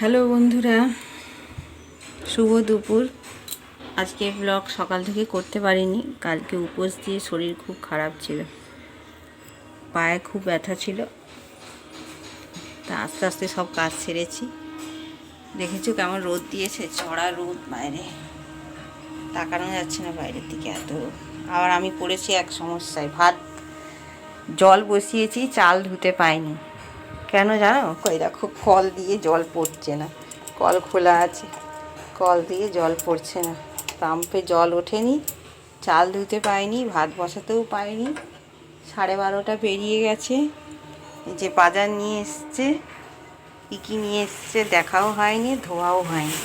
Hello বন্ধুরা, শুভ দুপুর। আজকে ব্লগ সকাল থেকে করতে পারিনি, কালকে উপোস দিয়ে শরীর খুব খারাপ ছিল, পায়ে খুব ব্যথা ছিল। তা আস্তে আস্তে সব কাজ সেরেছি। দেখেছ কেমন রোদ দিয়েছে, চড়া রোদ বাইরে। তাকানো যাচ্ছে না বাইরের দিকে এত। আবার আমি পড়েছি এক সমস্যায়, ভাত জল বসিয়েছি, চাল ধুতে পাইনি। কেন জানো? কই দেখো, কল দিয়ে জল পড়ছে না। কল খোলা আছে। কল দিয়ে জল পড়ছে না। পাম্পে জল ওঠেনি, চাল ধুতে পাইনি ভাত বসাতেও পাইনি সাড়ে বারোটা পেরিয়ে গেছে। যে বাজার নিয়ে এসছে, কী কী নিয়ে এসছে দেখাও হয়নি, ধোয়াও হয়নি।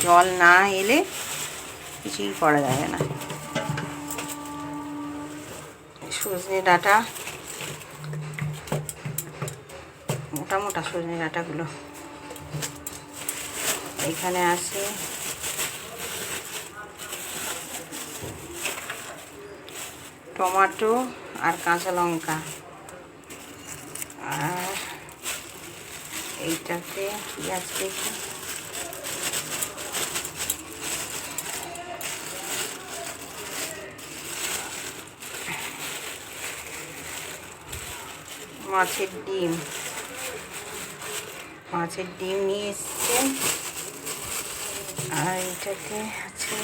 জল না এলে কিছুই করা যাবে না। সজনে ডাঁটা মোটা মোটা সজনে ডাঁটাগুলো। এখানে আছে টমাটো আর কাঁচা লঙ্কা। আর এইটাতে পেঁয়াজ দেখি মাছের ডিম। মাছের ডিম নিয়ে এসছে। আর এটাতে আছে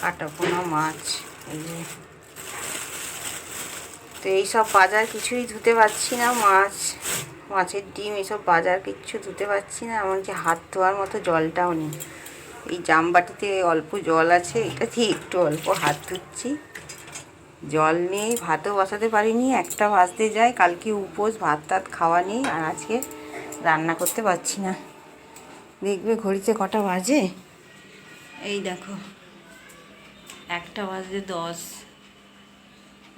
কাটা পোনা মাছ। এই যে। তো এইসব বাজার কিছুই ধুতে পারছি না, মাছ, মাছের ডিম, এইসব বাজার কিচ্ছু ধুতে পারছি না, এমনকি হাত ধোয়ার মতো জলটাও নেই। এই জামবাটিতে অল্প জল আছে, এটা দিয়ে একটু অল্প হাত ধুচ্ছি। জল নেই, ভাতও বসাতে পারিনি, একটা ভাজতে যায় কালকে উপোস, ভাত টাত খাওয়া নেই, আর আজকে রান্না করতে পারছি না। দেখবে ঘড়িতে কটা বাজে? এই দেখো, একটা বাজে দশ,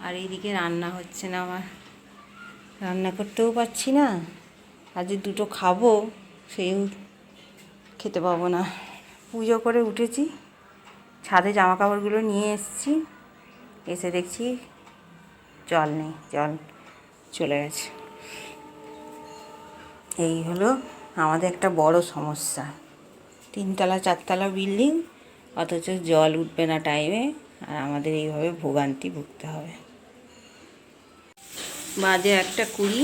আর এইদিকে রান্না হচ্ছে না আমার। রান্না করতেও পারছি না আর যে দুটো খাব সেও খেতে পাবো না। পুজো করে উঠেছি, ছাদে জামা কাপড়গুলো নিয়ে এসেছি। এসে দেখছি জল নেই, জল চলে গেছে। এই হলো আমাদের একটা বড় সমস্যা। তিনতলা, চারতলা বিল্ডিং, অথচ জল উঠবে না টাইমে আর আমাদের এইভাবে ভোগান্তি ভুগতে হবে। বাজে একটা কুড়ি,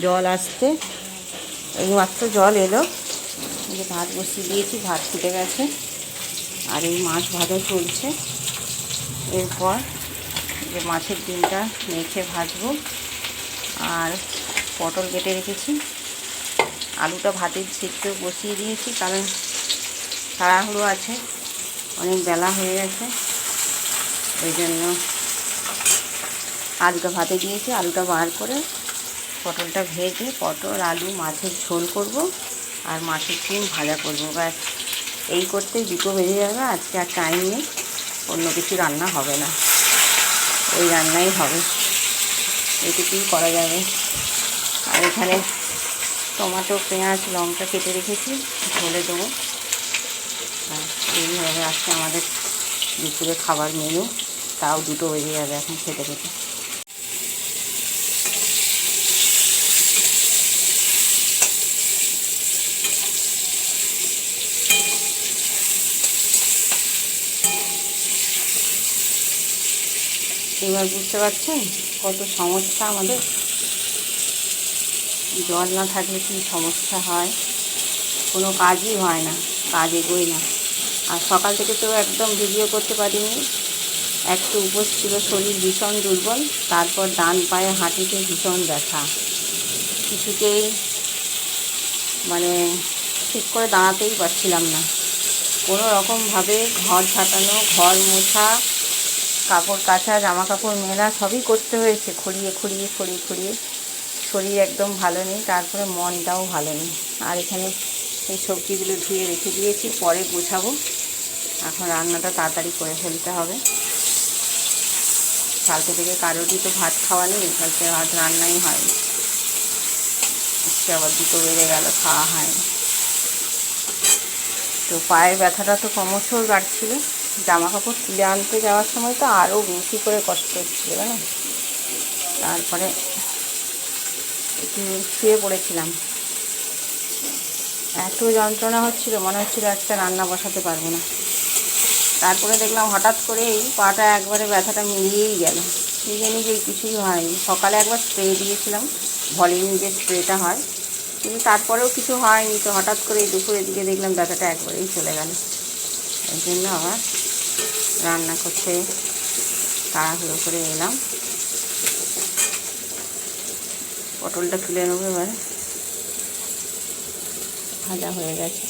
জল আসতে এইমাত্র জল এলো। যে ভাত বসিয়ে দিয়েছি, ভাত ফুটে গেছে। আর এই মাছ ভাজা চলছে। এরপর যে মাছের ডিমটা মেখে ভাজবো। আর পটল কেটে রেখেছি। আলুটা ভাতের সিদ্ধ বসিয়ে দিয়েছি, কারণ তাড়াহুড়ো আছে, অনেক বেলা হয়ে গেছে। ওই জন্য আলুটা ভাতে দিয়েছি, আলুটা বার করে পটলটা ভেজে পটল, আলু, মাছের ঝোল করব আর মাছের ডিম ভাজা করব। ব্যাস, এই করতেই দুটো বেজে যাবে, আজকে আর টাইম নেই, অন্য কিছু রান্না হবে না। এই রান্নাই হবে। এটুকুই করা যাবে। আর এখানে টমাটো, পেঁয়াজ, লঙ্কা কেটে রেখেছি ঝোলে দেবো। এইভাবে আজকে আমাদের দুপুরে খাবার মেনু। তাও দুটো বেজে যাবে এখন খেতে খেতে। এবার বুঝতে পারছেন কত সমস্যা আমাদের? জল না থাকলে কী সমস্যা হয়? কোনো কাজই হয় না, কাজ এগোয় না। আর সকাল থেকে তো একদম ভিডিও করতে পারিনি। একটু উপোস ছিল, শরীর ভীষণ দুর্বল, তারপর ডান পায়ে হাঁটিতে ভীষণ ব্যথা। কিছুতেই মানে ঠিক করে দাঁড়াতেই পারছিলাম না। কোনো রকমভাবে ঘর ছাটানো ঘর মোছা কাপড় কাচা জামা কাপড় মেলা সবই করতে হয়েছে। খড়িয়ে খড়িয়ে খড়িয়ে খড়িয়ে। শরীর একদম ভালো নেই, তারপরে মনটাও ভালো নেই। আর এখানে এই সবজিগুলো ধুয়ে রেখে দিয়েছি, পরে গোছাবো। এখন রান্নাটা তাড়াতাড়ি করে ফেলতে হবে। কালকে থেকে কারোরই তো ভাত খাওয়া নেই, কালকে ভাত রান্নাই হয়নি আবার দুটো বেড়ে গেল, খাওয়া হয়নি। তো পায়ের ব্যথাটা তো ক্রমশই বাড়ছিল। জামা কাপড় তুলে আনতে যাওয়ার সময় তো আরও বেশি করে কষ্ট হচ্ছিল, জানো? তারপরে একটু শুয়ে পড়েছিলাম। এত যন্ত্রণা হচ্ছিল, মনে হচ্ছিল একটা রান্না বসাতে পারব না। তারপরে দেখলাম হঠাৎ করে এই পাটা একবারে ব্যথাটা মিলিয়েই গেল। নিজে নিজেই কিছুই হয়নি। সকালে একবার স্প্রে দিয়েছিলাম ভলিউম যে স্প্রেটা হয়, কিন্তু তারপরেও কিছু হয়নি। তো হঠাৎ করে দুপুরের দিকে দেখলাম ব্যথাটা একবারেই চলে গেল। এই জন্য আবার রান্না করতে তাড়াহুড়ো করে এলাম। পটলটা তুলে নেব এবারে। ভাজা হয়ে গেছে।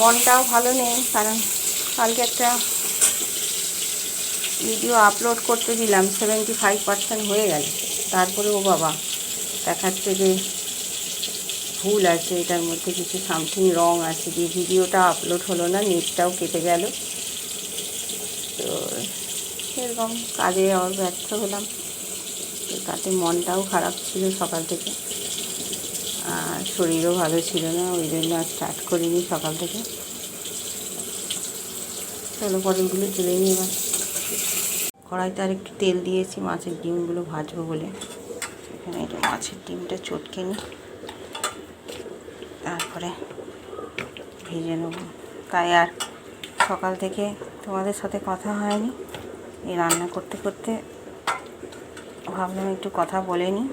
মনটাও ভালো নেই, কারণ কালকে একটা ভিডিও আপলোড করতে দিলাম সেভেন্টি ফাইভ পার্সেন্ট হয়ে গেল তারপরে ও বাবা দেখাচ্ছে যে ভুল আছে, এটার মধ্যে কিছু সামথিং রং আছে, যে ভিডিওটা আপলোড হলো না, নেটটাও কেটে গেল। তো এরকম কাজে আবার ব্যর্থ হলাম। তো তাতে মনটাও খারাপ ছিল সকাল থেকে। আর শরীরও ভালো ছিল না, ওই জন্য আর স্টার্ট করিনি সকাল থেকে। চলো পটলগুলো তুলে নিই এবার। কড়াইতে আর একটু তেল দিয়েছি, মাছের ডিমগুলো ভাজবো বলে। এখানে একটু মাছের ডিমটা চটকে নিই তারপরে ভেজে নেব। তাই আর সকাল থেকে তোমাদের সাথে কথা হয়নি। এই রান্না করতে করতে ভাবলাম একটু কথা বলে নিই।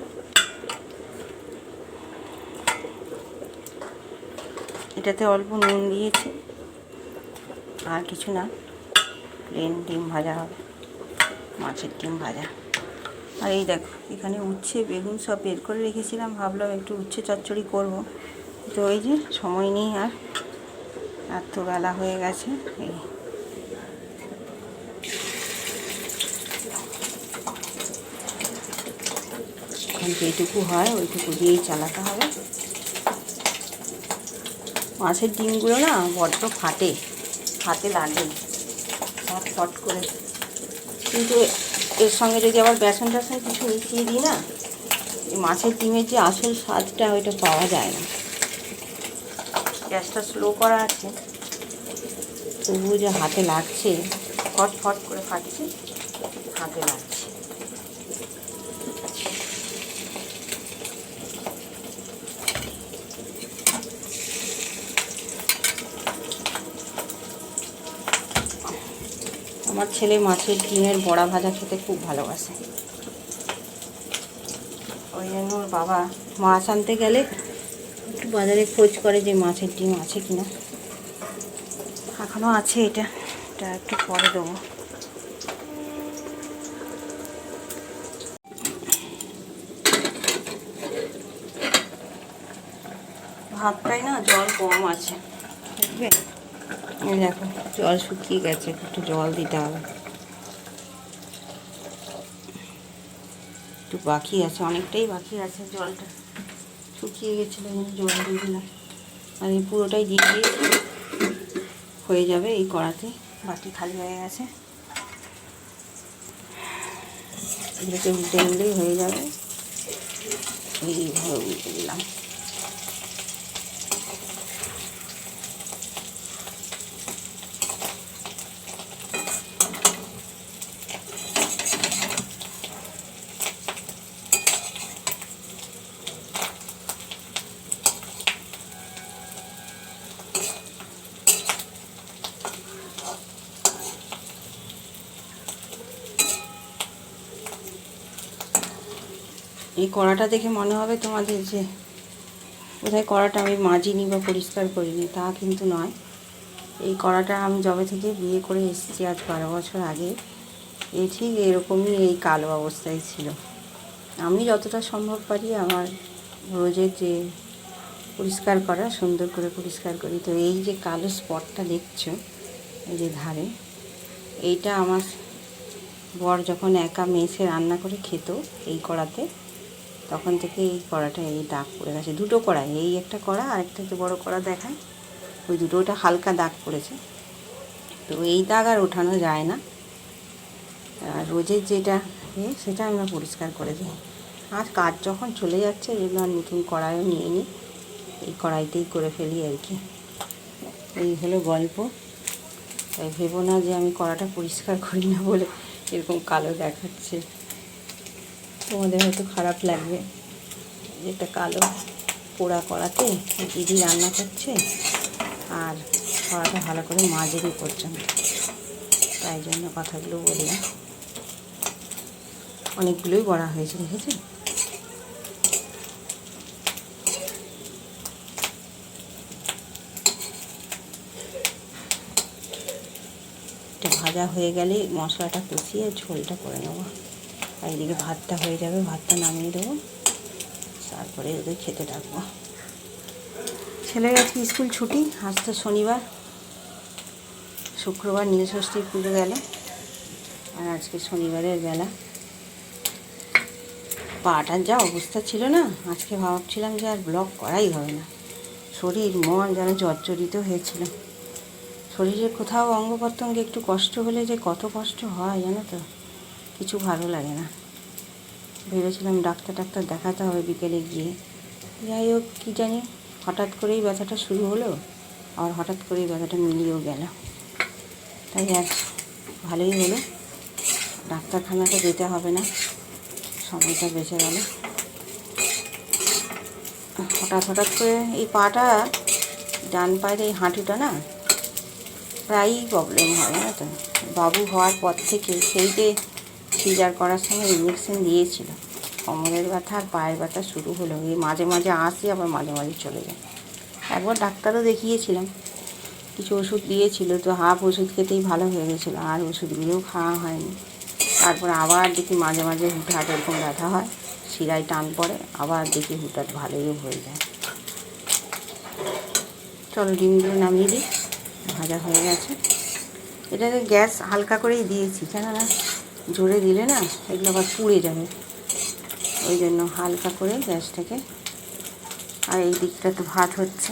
এটাতে অল্প নুন দিয়েছি, আর কিছু না। প্লেন ডিম ভাজা হবে, মাছের ডিম ভাজা। আর এই দেখো, এখানে উচ্ছে, বেগুন সব বের করে রেখেছিলাম, ভাবলাম একটু উচ্ছে চচ্চড়ি করব। তো ওই যে সময় নেই আর আর তো বেলা হয়ে গেছে, এই। যেটুকু হয়, ওইটুকু দিয়েই চালাতে হবে। মাছের ডিমগুলো না বড্ড ফাটে হাতে লাগে ফট করে। কিন্তু এর সঙ্গে যদি আবার বেসন টেসন কিছু মিশিয়ে দিই না মাছের ডিমের যে আসল স্বাদটা ওইটা পাওয়া যায় না। গ্যাসটা স্লো করা আছে। তবুও যে হাতে লাগছে, ফট ফট করে ফাটছে, হাতে লাগছে। আমার ছেলে মাছের ডিমের বড়া ভাজা খেতে খুব ভালোবাসে। ওই জন্য ওর বাবা মাছ আনতে গেলে বাজারে খোঁজ করে যে মাছের ডিম আছে কিনা। এখনও আছে এটা। এটা একটু পরে দেবো। ভাতটাই না জল কম আছে। দেখো জল শুকিয়ে গেছে একটু জল দিতে হবে। একটু বাকি আছে অনেকটাই বাকি আছে জলটা। শুকিয়ে গেছিল জল দিয়ে দিলাম। আর এই পুরোটাই দিয়ে দিয়েছি হয়ে যাবে এই কড়াতে। বাটি খালি হয়ে গেছে। এগুলোকে উল্টে উল্টেই হয়ে যাবে। এইভাবে উল্টে দিলাম। এই কড়াটা দেখে মনে হবে তোমাদের যে বোধহয় কড়াটা আমি মাজিনি বা পরিষ্কার করিনি, তা কিন্তু নয়। এই কড়াটা আমি যবে থেকে বিয়ে করে এসেছি আজ বারো বছর আগে এই ঠিক এরকমই এই কালো অবস্থায় ছিল। আমি যতটা সম্ভব পারি আমার রোজের যে পরিষ্কার করা, সুন্দর করে পরিষ্কার করি। তো এই যে কালো স্পটটা দেখছ, এই যে ধারে, এইটা আমার বর যখন একা মেসে রান্না করে খেত এই কড়াতে তখন থেকে এই কড়াটা এই দাগ পড়ে গেছে। দুটো কড়াই, এই একটা কড়া আর একটা যে বড়ো কড়া দেখায়, ওই দুটো ওটা হালকা দাগ পড়েছে। তো এই দাগ আর ওঠানো যায় না। আর রোজের যেটা এ, সেটা আমরা পরিষ্কার করে দিই। আর কাজ যখন চলে যাচ্ছে, এগুলো আর নতুন কড়াইও নিয়ে নিই। এই কড়াইতেই করে ফেলি আর কি। এই হলো গল্প। তাই ভেবো না যে আমি কড়াটা পরিষ্কার করি না বলে এরকম কালো দেখাচ্ছে। তোমাদের হয়তো খারাপ লাগবে। যেটা কালো পোড়া কড়াতে দিদি রান্না করছে আর কড়াটা ভালো করে মাজেনি পর্যন্ত। তাই জন্য কথাগুলো বললাম অনেকগুলোই বড়া হয়েছে দেখেছে এটা ভাজা হয়ে গেলে মশলাটা কষিয়ে ঝোলটা করে নেব। আর এদিকে ভাতটা হয়ে যাবে, ভাতটা নামিয়ে দেবো। তারপরে ওদের খেতে ডাকবো। ছেলের আজকে স্কুল ছুটি? আজ তো শনিবার। শুক্রবার নীলষষ্ঠীর পুজো গেল। আর আজকে শনিবারের বেলা। পাটার যা অবস্থা ছিল না, আজকে ভাবছিলাম যে আর ব্লগ করাই হবে না। শরীর, মন যেন জর্জরিত হয়েছিল। শরীরে কোথাও অঙ্গ প্রত্যঙ্গে একটু কষ্ট হলে যে কত কষ্ট হয় জানো তো? কিছু ভালো লাগে না। ভেবেছিলাম ডাক্তার ডাক্তার দেখাতে হবে বিকেলে গিয়ে। যাই হোক, কী জানি, হঠাৎ করেই ব্যথাটা শুরু হলো আর হঠাৎ করেই ব্যথাটা মিলিয়েও গেল। তাই আর ভালোই হলো। ডাক্তারখানাতে যেতে হবে না, সময়টা বেঁচে গেল। হঠাৎ হঠাৎ করে এই পাটা, ডান পায়ের এই হাঁটুটা না, প্রায়ই প্রবলেম হয় না তো? বাবু হওয়ার পর থেকে সেই যে সিজার করার সময় ইঞ্জেকশন দিয়েছিল। কোমরের ব্যথা আর পায়ের ব্যথা শুরু হলো। এই মাঝে মাঝে আসি, আবার মাঝে মাঝে চলে যায়। একবার ডাক্তারও দেখিয়েছিলাম। কিছু ওষুধ দিয়েছিল, তো হাফ ওষুধ খেতেই ভালো হয়ে গেছিল, আর ওষুধগুলোও খাওয়া হয়নি। তারপর আবার দেখি মাঝে মাঝে হুটহাট এরকম ব্যথা হয়, শিরায় টান পড়ে, আবার দেখি হুটহাট ভালোই হয়ে যায়। চলো ডিমগুলো নামিয়ে দিই, ভাজা হয়ে গেছে। এটাতে গ্যাস হালকা করেই দিয়েছি, কেননা জোরে দিলে না এগুলো আবার পুড়ে যাবে। ওই জন্য হালকা করে গ্যাসটাকে আর এই দিকটা তো ভাত হচ্ছে।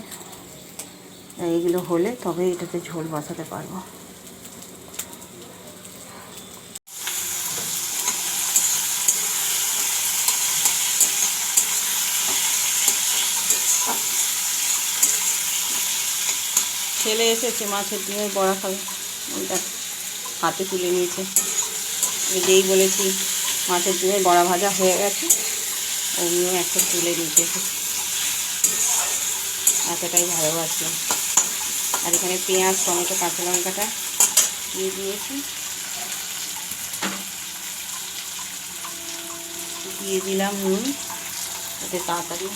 এইগুলো হলে তবে এটাতে ঝোল বসাতে পারব। ছেলে এসেছে মাছের ডিমের বড়া খাবে। ওইটা হাতে তুলে নিয়েছে। যেই বলেছি, মাছের ডিমের বড়া ভাজা হয়ে গেছে অমনিও একটা তুলে নিতে এতটাই ভালোবাসলাম আর এখানে পেঁয়াজ, টমেটো, কাঁচা লঙ্কাটা দিয়ে দিয়েছি। দিয়ে দিলাম নুন, যাতে তাড়াতাড়ি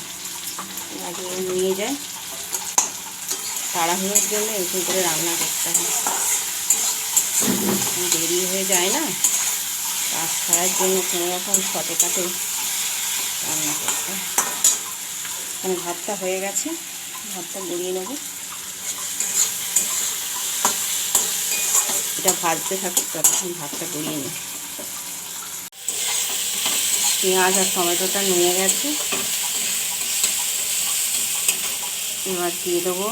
লাগিয়ে নিয়ে যায়। তাড়াহুড়োর জন্য এরকম করে রান্না করতে হয়। দেরি হয়ে যায় না? কাজ ছাড়ার জন্য কোনো রকম শটে কাটে রান্না করতে এখানে ভাতটা হয়ে গেছে, ভাতটা গড়িয়ে নেব। এটা ভাজতে থাকুক, ততক্ষণ ভাতটা গড়িয়ে নেব পেঁয়াজ আর টমেটোটা নুয়ে গেছে। এবার দিয়ে দেবো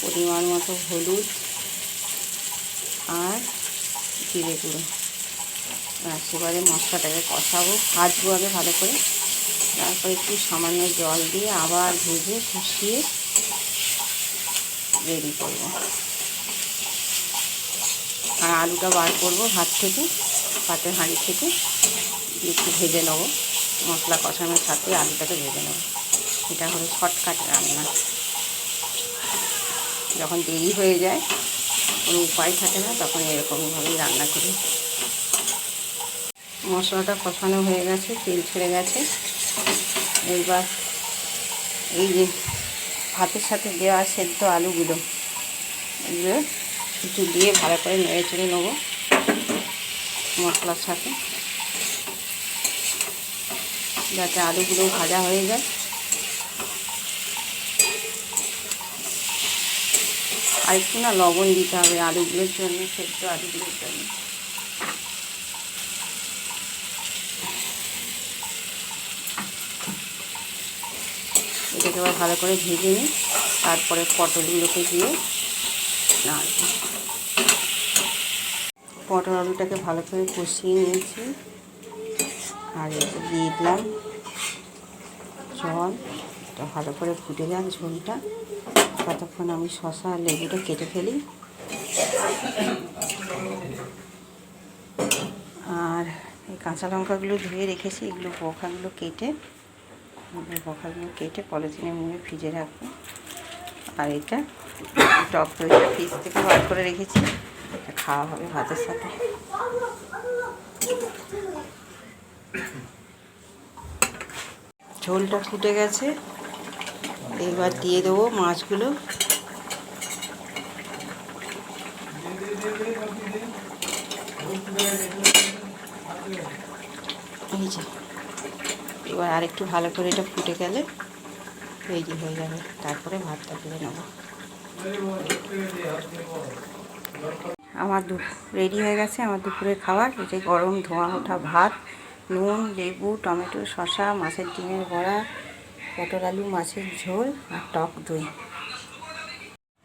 পরিমাণ মতো হলুদ আর জিরে গুঁড়ো। এবারে মশলাটাকে কষাবো, ভাজবো আগে ভালো করে। তারপর একটু সামান্য জল দিয়ে আবার ভেজে কষিয়ে রেডি করব। আর আলুটা বার করব ভাত থেকে ভাতের হাঁড়ি থেকে একটু ভেজে নেব। মশলা কষানোর সাথে আলুটাকে ভেজে নেব। এটা হলো শর্টকাট রান্না। যখন দেরি হয়ে যায়, কোনো উপায় থাকে না, তখন এরকমভাবেই রান্না করি। মশলাটা কষানো হয়ে গেছে, তেল ছেড়ে গেছে। এইবার এই যে ভাতের সাথে দেওয়া সেদ্ধ আলুগুলো, এগুলো কিছু দিয়ে ভালো করে নেড়ে চেড়ে নেব মশলার সাথে। যাতে আলুগুলো ভাজা হয়ে যায়। আর একটু না লবণ দিতে হবে আলুগুলোর জন্য, সেদ্ধ আলুগুলোর জন্য। এটাকে আবার ভালো করে ভেজে নিই, তারপরে পটলগুলোকে দিয়ে পটল আলুটাকে ভালো করে কষিয়ে নিয়েছি, আর দিয়ে দিলাম জল। এটা ভালো করে ফুটে যাক ঝোলটা। ততক্ষণ আমি শশা আর লেবুটা কেটে ফেলি। আর এই কাঁচা লঙ্কাগুলো ধুয়ে রেখেছি, এগুলো বখাগুলো কেটে এগুলো বখাগুলো কেটে পলিথিনে মুড়ে ফ্রিজে রাখব। আর এটা টক দইটা ফ্রিজ থেকে বার করে রেখেছি। এটা খাওয়া হবে ভাতের সাথে। ঝোলটা ফুটে গেছে। এবার দিয়ে দেবো মাছগুলো এই যে এবার আরেকটু ভালো করে এটা ফুটে গেলে রেডি হয়ে যাবে। তারপরে ভাতটা তুলে নেব। আমার রেডি হয়ে গেছে আমার দুপুরের খাবার। যে গরম ধোঁয়া ওঠা ভাত, নুন, লেবু, টমেটো, শসা, মাছের ডিমের বড়া, পটল আলু, মাছের ঝোল আর টক দই।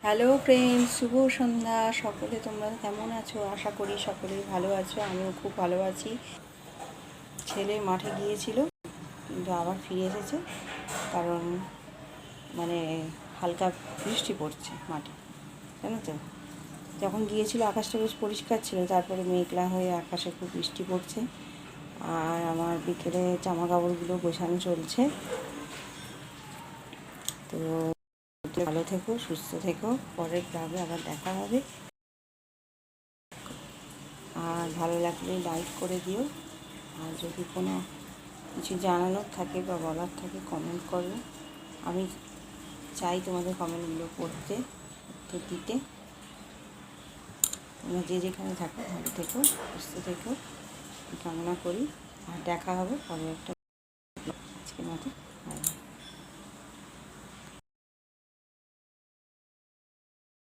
হ্যালো ফ্রেন্ড শুভ সন্ধ্যা। সকলে তোমরা কেমন আছো? আশা করি সকলেই ভালো আছো। আমিও খুব ভালো আছি। ছেলে মাঠে গিয়েছিল। কিন্তু আবার ফিরে এসেছে, কারণ মানে হালকা বৃষ্টি পড়ছে মাঠে, জানো তো? যখন গিয়েছিল আকাশটা বেশ পরিষ্কার ছিল, তারপরে মেঘলা হয়ে আকাশে খুব বৃষ্টি পড়ছে, আর আমার বিকেলে জামা কাপড়গুলো গোছানো চলছে। তো ভালো থেকো, সুস্থ থেকো, পরের ক্লাবে আবার দেখা হবে। আর ভালো লাগলে লাইক করে দিও, আর যদি কোনো কিছু জানানোর থাকে বা বলার থাকে কমেন্ট করো। আমি চাই তোমাদের কমেন্টগুলো পড়তে, উত্তর দিতে। তোমরা যে যেখানে থাকো, ভালো থেকো, সুস্থ থেকো। কামনা করি। আর দেখা হবে পরে একটা আজকের মতো